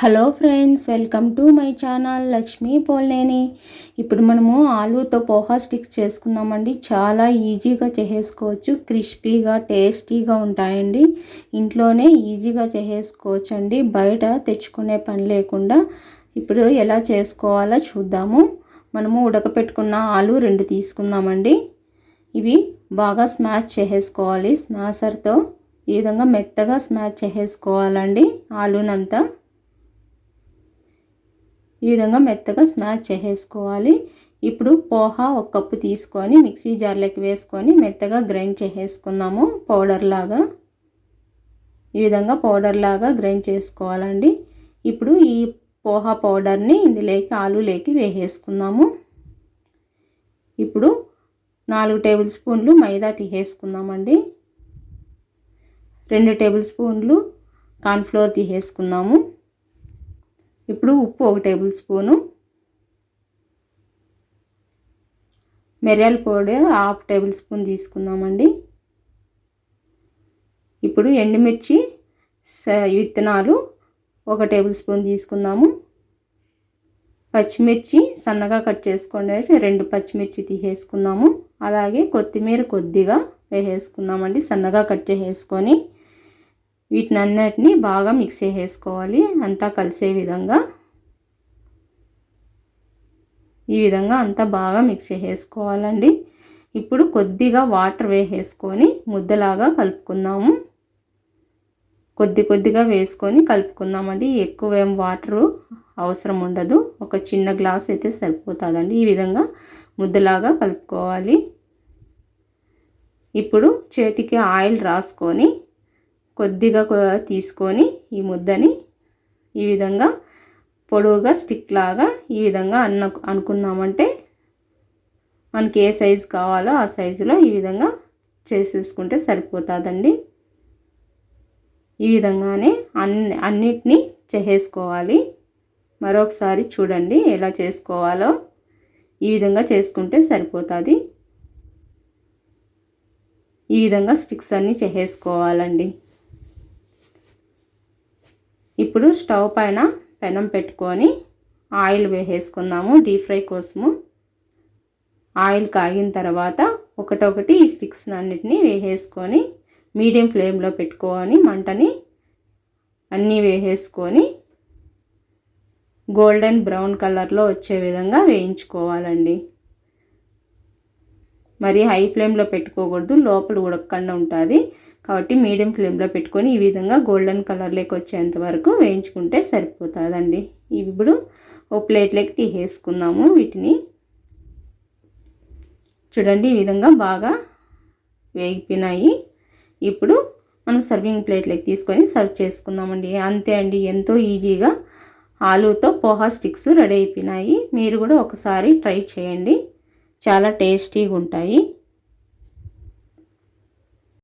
Hello friends welcome to my channel Lakshmi Polneni. ఇప్పుడు మనము ఆలూతో poha sticks చేసుకుందామండి. చాలా ఈజీగా చేసేసుకోవచ్చు క్రిస్పీగా టేస్టీగా ఉంటాయండి. ఇంట్లోనే ఈజీగా చేసేసుకోవచ్చు అండి బయట తెచ్చుకునే పని లేకుండా ఇప్పుడు ఎలా చేసుకోవాలో చూద్దాము. మనము ఉడకపెట్టుకున్న ఆలు రెండు తీసుకుందామండి. ఇవి బాగా స్మాష్ చేసేసుకోవాలి. స్మాసర్తో ఈ విధంగా మెత్తగా స్మాష్ చేసేసుకోవాలండి ఆలునంతా. ఈ విధంగా మెత్తగా స్మాష్ చేసేసుకోవాలి. ఇప్పుడు పోహా ఒక కప్పు తీసుకొని మిక్సీ జార్లోకి వేసుకొని మెత్తగా గ్రైండ్ చేసేసుకుందాము పౌడర్ లాగా. ఈ విధంగా పౌడర్ లాగా గ్రైండ్ చేసుకోవాలండి. ఇప్పుడు ఈ పోహా పౌడర్ని ఇందులోకి ఆలులోకి వేసేసుకుందాము. ఇప్పుడు నాలుగు టేబుల్ స్పూన్లు మైదా తీసేసుకుందామండి. రెండు టేబుల్ స్పూన్లు కార్న్ఫ్లోర్ తీసేసుకుందాము. ఇప్పుడు ఉప్పు ఒక టేబుల్ స్పూను. మిరియాల పొడి హాఫ్ టేబుల్ స్పూన్ తీసుకుందామండి. ఇప్పుడు ఎండుమిర్చి విత్తనాలు ఒక టేబుల్ స్పూన్ తీసుకుందాము. పచ్చిమిర్చి సన్నగా కట్ చేసుకోండి. రెండు పచ్చిమిర్చి తీసేసుకుందాము. అలాగే కొత్తిమీర కొద్దిగా వేసేసుకుందామండి. సన్నగా కట్ చేసేసుకొని వీటిని అన్నిటిని బాగా మిక్స్ చేసేసుకోవాలి. అంతా కలిసే విధంగా. ఈ విధంగా అంతా బాగా మిక్స్ చేసేసుకోవాలండి. ఇప్పుడు కొద్దిగా వాటర్ వేసేసుకొని ముద్దలాగా కలుపుకుందాము. కొద్ది కొద్దిగా వేసుకొని కలుపుకుందామండి. ఎక్కువ ఏం వాటరు అవసరం ఉండదు. ఒక చిన్న గ్లాస్ అయితే సరిపోతుందండి. ఈ విధంగా ముద్దలాగా కలుపుకోవాలి. ఇప్పుడు చేతికి ఆయిల్ రాసుకొని కొద్దిగా తీసుకొని ఈ ముద్దని ఈ విధంగా పొడవుగా స్టిక్ లాగా ఈ విధంగా అన్న అనుకున్నామంటే మనకి ఏ సైజు కావాలో ఆ సైజులో ఈ విధంగా చేసేసుకుంటే సరిపోతుందండి. ఈ విధంగానే అన్ని అన్నిటినీ చేసేసుకోవాలి. మరొకసారి చూడండి ఎలా చేసుకోవాలో. ఈ విధంగా చేసుకుంటే సరిపోతుంది. ఈ విధంగా స్టిక్స్ అన్నీ చేసేసుకోవాలండి. ఇప్పుడు స్టవ్ పైన పెనం పెట్టుకొని ఆయిల్ వేసేసుకుందాము డీప్ ఫ్రై కోసము. ఆయిల్ కాగిన తర్వాత ఒకటొకటి ఈ స్టిక్స్ అన్నిటినీ వేసేసుకొని మీడియం ఫ్లేమ్లో పెట్టుకొని మంటని అన్నీ వేసేసుకొని గోల్డెన్ బ్రౌన్ కలర్లో వచ్చే విధంగా వేయించుకోవాలండి. మరి హై ఫ్లేమ్లో పెట్టుకోకూడదు. లోపల ఉడకకుండా ఉంటుంది. కాబట్టి మీడియం ఫ్లేమ్లో పెట్టుకొని ఈ విధంగా గోల్డెన్ కలర్లోకి వచ్చేంత వరకు వేయించుకుంటే సరిపోతుందండి. ఇప్పుడు ఓ ప్లేట్లోకి తీసేసుకుందాము వీటిని. చూడండి ఈ విధంగా బాగా వేగిపోయినాయి. ఇప్పుడు మనం సర్వింగ్ ప్లేట్లోకి తీసుకొని సర్వ్ చేసుకుందామండి. అంతే అండి ఎంతో ఈజీగా ఆలూతో పోహా స్టిక్స్ రెడీ అయిపోయినాయి. మీరు కూడా ఒకసారి ట్రై చేయండి. చాలా టేస్టీగా ఉంటాయి